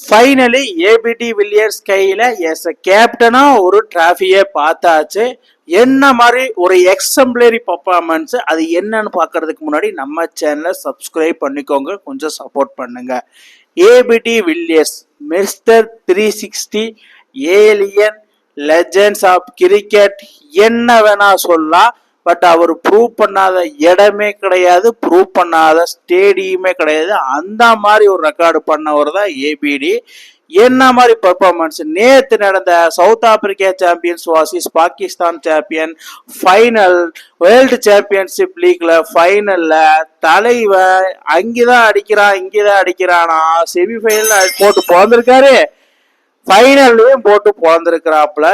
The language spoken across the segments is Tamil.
ஃபைனலி ஏபிடி வில்லியர்ஸ் கையில் எஸ் கேப்டனா ஒரு டிராஃபியை பார்த்தாச்சு. என்ன மாதிரி ஒரு எக்ஸம்பிளரி பர்ஃபார்மன்ஸ் அது என்னன்னு பார்க்கறதுக்கு முன்னாடி நம்ம சேனலை சப்ஸ்கிரைப் பண்ணிக்கோங்க. கொஞ்சம் சப்போர்ட் பண்ணுங்க. ABD Villiers mister three sixty alien legends of cricket என்ன வேணா சொல்லலாம். பட் அவர் ப்ரூவ் பண்ணாத இடமே கிடையாது ப்ரூவ் பண்ணாத ஸ்டேடியமே கிடையாது. அந்த மாதிரி ஒரு ரெக்கார்டு பண்ணவர் தான் ஏபிடி என்ன மாதிரி பர்ஃபார்மன்ஸ் நேற்று நடந்த South Africa champions versus Pakistan champion final world championship லீக்ல ஃபைனல்ல தலைவன் அங்கேதான் அடிக்கிறான் இங்கேதான் அடிக்கிறானா செமிஃபைனல் போட்டு பிறந்திருக்காரு. ஃபைனல்லையும் போட்டு பிறந்திருக்கிறாப்புல.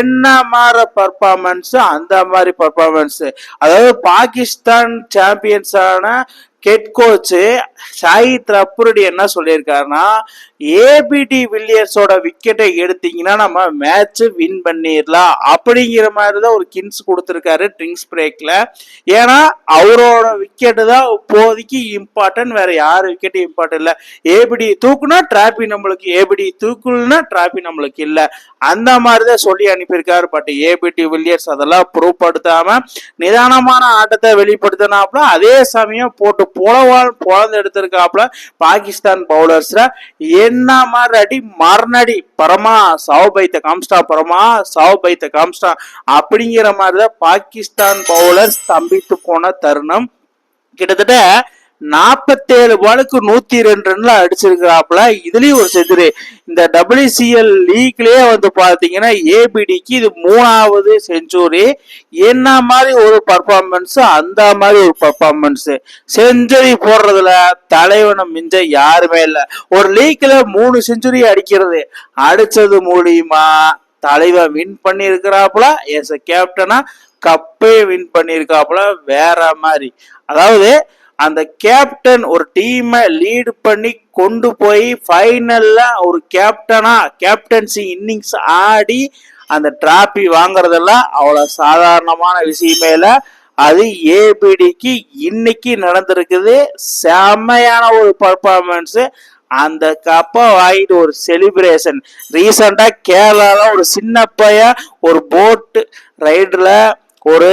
என்ன மாதிரி பர்ஃபார்மன்ஸ் அந்த மாதிரி பர்ஃபார்மன்ஸ் அதாவது பாகிஸ்தான் சாம்பியன்ஸான கெட்கோச்சு கோச்சு ஷாஹித் என்ன சொல்லியிருக்காருன்னா ஏபிடி வில்லியர்ஸோட விக்கெட்டை எடுத்தீங்கன்னா நம்ம மேட்ச் வின் பண்ணிடலாம் அப்படிங்கிற மாதிரி தான் ஒரு கின்ஸ் கொடுத்துருக்காரு ட்ரிங்க்ஸ் பிரேக்கில் ஏன்னா அவரோட விக்கெட்டு தான் இப்போதைக்கு இம்பார்ட்டன்ட் வேற யார் விக்கெட்டு இம்பார்ட்டன்ட் இல்லை. ஏபிடி தூக்குனா டிராபி நம்மளுக்கு ஏபிடி தூக்குனா டிராபி நம்மளுக்கு இல்லை. அந்த மாதிரி தான் சொல்லி அனுப்பியிருக்காரு. பட் ஏபிடி வில்லியர்ஸ் அதெல்லாம் ப்ரூவ் படுத்தாமல் நிதானமான ஆட்டத்தை வெளிப்படுத்தினாப்புல அதே சமயம் போட்டு புலவால் புலந்து எடுத்திருக்காப்புல பாகிஸ்தான் பவுலர்ஸ்ல என்ன மாதிரி அடி மரணடி பரமா சாவ் பைத்த காம்ஸ்டா பரமா சாவ் பைத்த காம்ஸ்டா அப்படிங்கிற மாதிரி தான் பாகிஸ்தான் பவுலர்ஸ் தம்பித்து போன தருணம். கிட்டத்தட்ட நாற்பத்தேழு பாலுக்கு நூத்தி ரெண்டு ரன்ல அடிச்சிருக்கிறாப்புல. இதுலயும் ஒரு செஞ்சுரி இந்த டபிள்யூசிஎல் லீக்லயே வந்து பாத்தீங்கன்னா ஏபிடிக்கு இது மூணாவது செஞ்சுரி. என்ன மாதிரி ஒரு பர்ஃபார்மன்ஸ் அந்த மாதிரி ஒரு பர்ஃபார்மன்ஸ் செஞ்சுரி போடுறதுல தலைவனை மிஞ்ச யாருமே இல்லை. ஒரு லீக்ல மூணு செஞ்சுரி அடிக்கிறது. அடிச்சது மூலியமா தலைவன் வின் பண்ணியிருக்கிறாப்புல. எஸ் கேப்டனா கப்பே வின் பண்ணியிருக்காப்புல வேற மாதிரி. அதாவது அந்த கேப்டன் ஒரு டீமை லீடு பண்ணி கொண்டு போய் ஃபைனலில் ஒரு கேப்டனா கேப்டன்சி இன்னிங்ஸ் ஆடி அந்த டிராபி வாங்குறதெல்லாம் அவ்வளோ சாதாரணமான விஷயமே இல்லை. அது ஏபிடிக்கு இன்னைக்கு நடந்திருக்குது. செம்மையான ஒரு பர்ஃபார்மன்ஸு அந்த கப்பை வாங்கிட்டு ஒரு செலிப்ரேஷன் ரீசெண்டாக கேரளாவில் ஒரு சின்ன பையன் ஒரு போட்டு ரைடில் ஒரு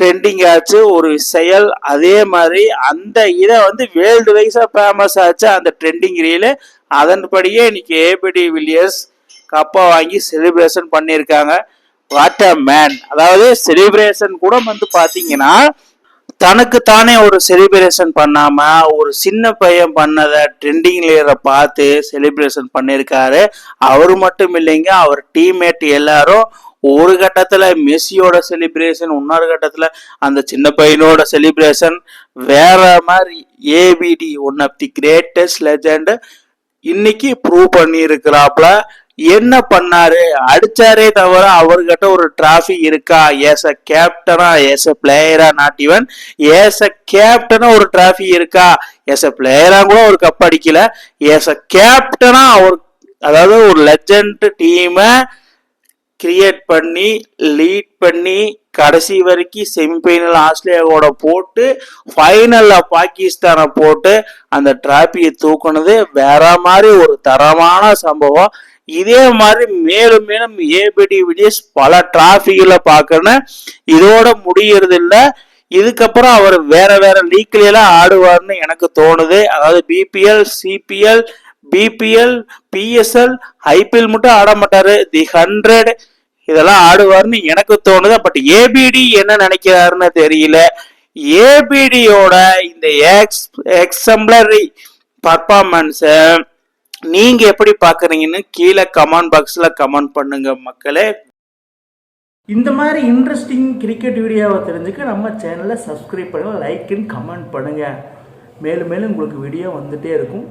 ட்ரெண்டிங் ஆச்சு ஒரு செயல் அதே மாதிரி அந்த இதை வந்து வேர்ல்டு வைஸா ஃபேமஸ் ஆச்சு அந்த ட்ரெண்டிங் ரீலு அதன்படியே இன்னைக்கு ஏபிடி வில்லியர்ஸ் கப்பா வாங்கி செலிப்ரேஷன் பண்ணியிருக்காங்க. வாட் அ மேன் அதாவது செலிப்ரேஷன் கூட வந்து பார்த்தீங்கன்னா தனக்கு தானே ஒரு செலிப்ரேஷன் பண்ணாம ஒரு சின்ன பையன் பண்ணதை ட்ரெண்டிங் பார்த்து செலிப்ரேஷன் பண்ணியிருக்காரு. அவர் மட்டும் இல்லைங்க அவர் டீம்மேட் எல்லாரும் ஒரு கட்டத்துல மெஸ்ஸியோட செலிப்ரேஷன் இன்னொரு கட்டத்துல அந்த சின்ன பையனோட செலிப்ரேஷன் வேற மாதிரி ABD one of the greatest legend இன்னைக்கு ப்ரூவ் பண்ணி இருக்கிறாப்ல என்ன பண்ணாரு? அடிச்சாரே தவிர அவர்கிட்ட ஒரு டிராஃபி இருக்கா? ஏஸ் அ கேப்டனா ஏஸ் அ பிளேயரா நாட் ஈவன் ஏஸ் அ கேப்டனா ஒரு டிராஃபி இருக்கா? ஏஸ் அ பிளேயரா கூட ஒரு கப் அடிக்கல. ஏஸ் அ கேப்டனா ஒரு அதாவது ஒரு லெஜண்ட் டீமை கிரியேட் பண்ணி லீட் பண்ணி கடைசி வரைக்கும் செமிஃபைனல் ஆஸ்திரேலியாவோட போட்டு ஃபைனலில் பாகிஸ்தானை போட்டு அந்த டிராபியை தூக்குனது வேற மாதிரி ஒரு தரமான சம்பவம். இதே மாதிரி மேலும் மேலும் ஏபிடி விடியஸ் பல டிராபிகளை பார்க்கணும் இதோட முடியறது இல்லை இதுக்கப்புறம் அவர் வேற வேற லீக்லாம் எல்லாம் ஆடுவார்னு எனக்கு தோணுது. அதாவது BBL CPL BPL PSL IPL மட்டும் ஆட மாட்டாரு. தி ஹண்ட்ரட் இதெல்லாம் ஆடுவார்னு எனக்கு தோணுது. பட் ஏபிடி என்ன நினைக்கிறாருன்னு தெரியல. ஏபிடியோட இந்த எக்ஸ் எக்ஸம்பிளரி பர்ஃபார்மன்ஸை நீங்க எப்படி பாக்குறீங்கன்னு கீழே கமெண்ட் பாக்ஸ்ல கமெண்ட் பண்ணுங்க மக்களே. இந்த மாதிரி இன்ட்ரெஸ்டிங் கிரிக்கெட் வீடியோவை தெரிஞ்சுக்க நம்ம சேனலை சப்ஸ்கிரைப் பண்ணுங்கள் லைக் அண்ட் கமெண்ட் பண்ணுங்கள் மேலும் மேலும் உங்களுக்கு வீடியோ வந்துகிட்டே இருக்கும்.